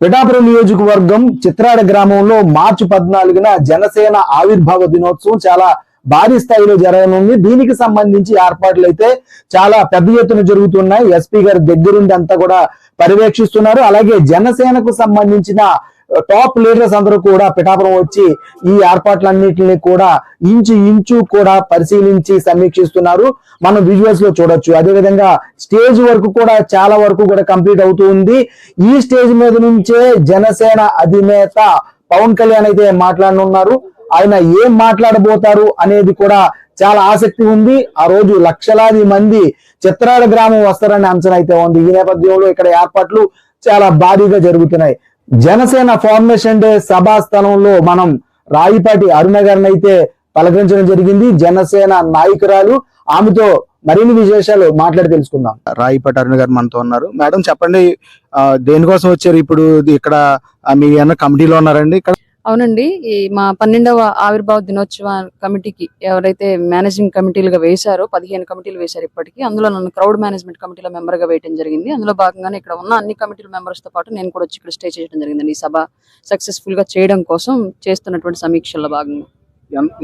పిఠాపురం నియోజకవర్గం చిత్రాడ గ్రామంలో మార్చి పద్నాలుగున జనసేన ఆవిర్భావ దినోత్సవం చాలా భారీ స్థాయిలో జరగనుంది. దీనికి సంబంధించి ఏర్పాట్లు అయితే చాలా పెద్ద ఎత్తున జరుగుతున్నాయి. ఎస్పీ గారి దగ్గరుండి అంతా కూడా పర్యవేక్షిస్తున్నారు. అలాగే జనసేనకు సంబంధించిన టాప్ లీడర్స్ అందరూ కూడా పిఠాపురం వచ్చి ఈ ఏర్పాట్లన్నింటిని కూడా ఇంచు ఇంచు కూడా పరిశీలించి సమీక్షిస్తున్నారు. మనం విజువల్స్లో చూడొచ్చు. అదేవిధంగా స్టేజ్ వరకు కూడా చాలా వరకు కూడా కంప్లీట్ అవుతూ ఉంది. ఈ స్టేజ్ మీద నుంచే జనసేన అధినేత పవన్ కళ్యాణ్ అయితే మాట్లాడనున్నారు. ఆయన ఏం మాట్లాడబోతారు అనేది కూడా చాలా ఆసక్తి ఉంది. ఆ రోజు లక్షలాది మంది చిత్రాల గ్రామం వస్తారనే అంచనా అయితే ఉంది. ఈ నేపథ్యంలో ఇక్కడ ఏర్పాట్లు చాలా భారీగా జరుగుతున్నాయి. జనసేన ఫార్మేషన్ డే సభా స్థలంలో మనం రాయిపాటి అరుణ గారిని అయితే పలకరించడం జరిగింది. జనసేన నాయకురాలు. ఆమెతో మరిన్ని విశేషాలు మాట్లాడి తెలుసుకుందాం. రాయిపాటి అరుణ గారు మనతో ఉన్నారు. మేడం చెప్పండి దేనికోసం వచ్చారు ఇప్పుడు? ఇక్కడ మీ అన్న కమిటీలో ఉన్నారండి. ఇక్కడ అవునండి. ఈ మా పన్నెండవ ఆవిర్భావ దినోత్సవ కమిటీకి ఎవరైతే మేనేజింగ్ కమిటీలుగా వేశారో పదిహేను కమిటీలు వేశారు ఇప్పటికీ అందులో నన్ను క్రౌడ్ మేనేజ్మెంట్ కమిటీలో మెంబర్గా వేయడం జరిగింది. అందులో భాగంగానే ఇక్కడ ఉన్న అన్ని కమిటీల మెంబర్స్తో పాటు నేను కూడా వచ్చి ఇక్కడ స్టే చేయడం జరిగిందండి. ఈ సభ సక్సెస్ఫుల్గా చేయడం కోసం చేస్తున్నటువంటి సమీక్షల్లో భాగంగా.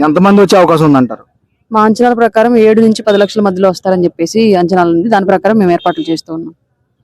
ఎంతమంది వచ్చే అవకాశం ఉందంటారు? మా అంచనాల ప్రకారం ఏడు నుంచి పది లక్షల మధ్యలో వస్తారని చెప్పేసి అంచనాలు ఉంది. దాని ప్రకారం మేము ఏర్పాట్లు చేస్తూ ఉన్నాం.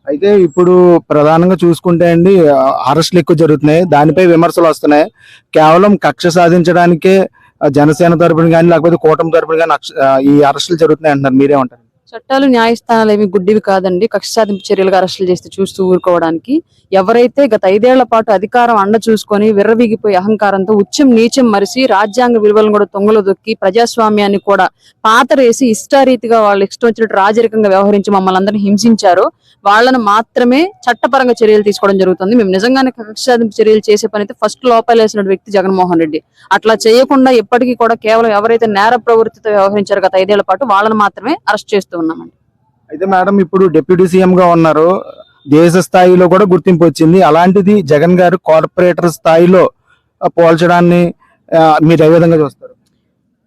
అయితే ఇప్పుడు ప్రధానంగా చూసుకుంటే అండి అరెస్టులు ఎక్కువ జరుగుతున్నాయి. దానిపై విమర్శలు వస్తున్నాయి. కేవలం కక్ష సాధించడానికే జనసేన తరపున కానీ లేకపోతే కూటమి తరపున కానీ అక్ష- ఈ అరెస్టులు జరుగుతున్నాయి అంటున్నారు. మీరేమంటారు? చట్టాలు న్యాయస్థానాలు ఏమి గుడ్డివి కాదండి. కక్ష సాధింపు చర్యలుగా అరెస్టులు చేస్తే చూస్తూ ఊరుకోవడానికి. ఎవరైతే గత ఐదేళ్ళ పాటు అధికారం అండ చూసుకొని విర్రవీగిపోయి అహంకారంతో ఉచ్చం నీచం మరిసి రాజ్యాంగ విలువలను కూడా తొంగలో దొక్కి ప్రజాస్వామ్యాన్ని కూడా పాతరేసి ఇష్టారీతిగా వాళ్ళు ఇష్టం వచ్చినట్టు రాజరికంగా వ్యవహరించి మమ్మల్ని అందరినీ హింసించారో. వాళ్ళను మాత్రమే చట్టపరంగా చర్యలు తీసుకోవడం జరుగుతుంది. మేము నిజంగానే కక్ష సాధింపు చర్యలు చేసే పని అయితే ఫస్ట్ లోపాలేసిన వ్యక్తి జగన్మోహన్ రెడ్డి. అట్లా చేయకుండా ఎప్పటికీ కూడా కేవలం ఎవరైతే నేర ప్రవృత్తితో వ్యవహరించారో గత ఐదేళ్ళ పాటు వాళ్ళని మాత్రమే అరెస్ట్ చేస్తూ ఉన్నామండి. అయితే మేడం ఇప్పుడు డిప్యూటీ సీఎం గా ఉన్నారు. దేశ స్థాయిలో కూడా గుర్తింపు వచ్చింది. అలాంటిది జగన్ గారు కార్పొరేటర్ స్థాయిలో పోల్చడాన్ని మీరు ఏ విధంగా చూస్తారు?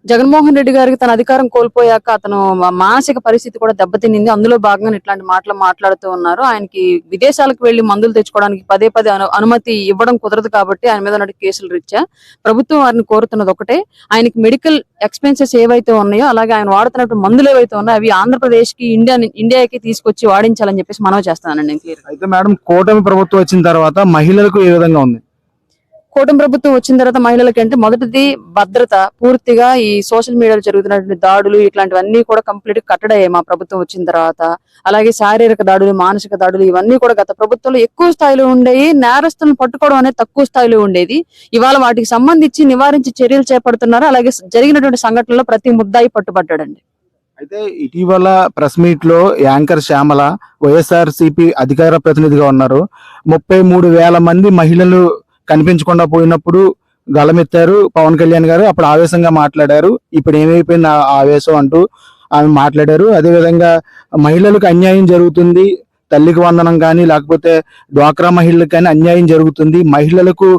జగన్మోహన్ రెడ్డి గారికి తన అధికారం కోల్పోయాక అతను మానసిక పరిస్థితి కూడా దెబ్బతిన్నింది. అందులో భాగంగా ఇట్లాంటి మాటలు మాట్లాడుతూ ఉన్నారు. ఆయనకి విదేశాలకు వెళ్ళి మందులు తెచ్చుకోవడానికి పదే పదే అనుమతి ఇవ్వడం కుదరదు కాబట్టి ఆయన మీద ఉన్న కేసులు రీత్యా ప్రభుత్వం వారిని కోరుతున్నది ఒకటే. ఆయనకి మెడికల్ ఎక్స్పెన్సెస్ ఏవైతే ఉన్నాయో అలాగే ఆయన వాడుతున్నట్టు మందులు ఏవైతే ఉన్నాయో అవి ఆంధ్రప్రదేశ్కి ఇండియా ఇండియాకి తీసుకొచ్చి వాడించాలని చెప్పేసి మనవి చేస్తానండి నేను అయితే మేడం కూటమి ప్రభుత్వం వచ్చిన తర్వాత మహిళలకు ఏ విధంగా ఉంది? కూటమి ప్రభుత్వం వచ్చిన తర్వాత మహిళలకి అంటే మొదటిది భద్రత. పూర్తిగా ఈ సోషల్ మీడియాలో జరుగుతున్నటువంటి దాడులు ఇట్లాంటివన్నీ కూడా కంప్లీట్ కట్టడయ్యాయి మా ప్రభుత్వం వచ్చిన తర్వాత. అలాగే శారీరక దాడులు మానసిక దాడులు ఇవన్నీ కూడా గత ప్రభుత్వంలో ఎక్కువ స్థాయిలో ఉండేవి నేరస్తులను పట్టుకోవడం అనేది తక్కువ స్థాయిలో ఉండేది. ఇవాళ వాటికి సంబంధించి నివారించి చర్యలు చేపడుతున్నారు. అలాగే జరిగినటువంటి సంఘటనలో ప్రతి ముద్దాయి పట్టుబడ్డాడండి. అయితే ఇటీవల ప్రెస్ మీట్లో యాంకర్ శ్యామల వైఎస్ఆర్ సిపి అధికార ప్రతినిధిగా ఉన్నారు. ముప్పై మూడు వేల మంది మహిళలు కనిపించకుండా పోయినప్పుడు గలమెత్తారు పవన్ కళ్యాణ్ గారు. అప్పుడు ఆవేశంగా మాట్లాడారు. ఇప్పుడు ఏమైపోయింది ఆవేశం అంటూ ఆమె మాట్లాడారు. అదేవిధంగా మహిళలకు అన్యాయం జరుగుతుంది. తల్లికి వందనం కానీ లేకపోతే డ్వాక్రా మహిళలకు కానీ అన్యాయం జరుగుతుంది. మహిళలకు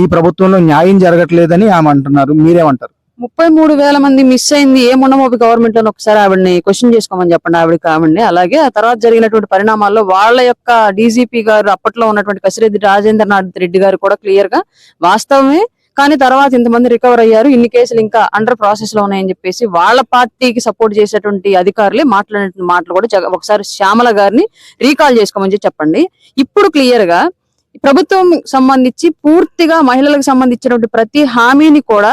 ఈ ప్రభుత్వంలో న్యాయం జరగట్లేదని ఆమె అంటున్నారు. మీరేమంటారు? ముప్పై మూడు వేల మంది మిస్ అయింది. ఏమున్నామో గవర్నమెంట్లో ఒకసారి ఆవిడని క్వశ్చన్ చేసుకోమని చెప్పండి ఆవిడకి ఆవిడని అలాగే ఆ తర్వాత జరిగినటువంటి పరిణామాల్లో వాళ్ళ యొక్క డీజీపీ గారు అప్పట్లో ఉన్నటువంటి కసిరెడ్డి రాజేంద్రనాథ్ రెడ్డి గారు కూడా క్లియర్గా వాస్తవమే. కానీ తర్వాత ఇంతమంది రికవర్ అయ్యారు. ఇన్ని కేసులు ఇంకా అండర్ ప్రాసెస్లో ఉన్నాయని చెప్పేసి వాళ్ళ పార్టీకి సపోర్ట్ చేసేటువంటి అధికారులే మాట్లాడిన మాటలు కూడా ఒకసారి శ్యామల గారిని రీకాల్ చేసుకోమని చెప్పి చెప్పండి. ఇప్పుడు క్లియర్గా ప్రభుత్వం సంబంధించి పూర్తిగా మహిళలకు సంబంధించినటువంటి ప్రతి హామీని కూడా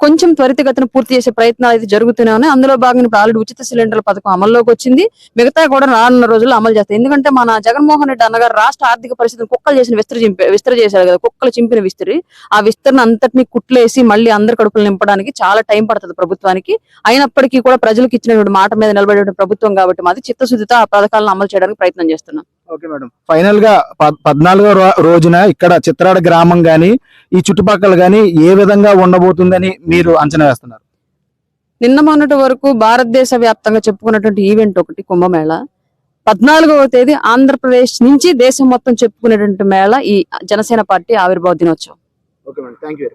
కొంచెం త్వరితగతిన పూర్తి చేసే ప్రయత్నాలు అయితే జరుగుతూనే ఉన్నాయి. అందులో భాగంగా ఇప్పుడు ఆల్రెడీ ఉచిత సిలిండర్ల పథకం అమల్లోకి వచ్చింది. మిగతా కూడా రానున్న రోజుల్లో అమలు చేస్తాయి. ఎందుకంటే మన జగన్మోహన్ రెడ్డి అన్నగారు రాష్ట్ర ఆర్థిక పరిస్థితిని కుక్కలు చేసిన విస్తరి చింపి విస్తర చేశారు కదా. కుక్కలు చింపిన విస్తరి. ఆ విస్తరణ అంతటిని కుట్లేసి మళ్ళీ అందరి కడుపులు నింపడానికి చాలా టైం పడుతుంది ప్రభుత్వానికి. అయినప్పటికీ కూడా ప్రజలకు ఇచ్చినటువంటి మాట మీద నిలబడే ప్రభుత్వం కాబట్టి మాది చిత్తశుద్ధితో ఆ పథకాలను అమలు చేయడానికి ప్రయత్నం చేస్తున్నాం. Okay madam. ఫైనల్గా పద్- పద్నాలుగో రోజున ఇక్కడ చిత్రాడ గ్రామం గాని ఈ చుట్టుపక్కల గాని ఏ విధంగా ఉండబోతుందని మీరు అంచనా వేస్తున్నారు? నిన్న మొన్నటి వరకు భారతదేశ వ్యాప్తంగా చెప్పుకున్నటువంటి ఈవెంట్ ఒకటి కుంభమేళ. పద్నాలుగవ తేదీ ఆంధ్రప్రదేశ్ నుంచి దేశం మొత్తం చెప్పుకునేటువంటి మేళ ఈ జనసేన పార్టీ ఆవిర్భావ దినోత్సవం. Okay madam. Thank you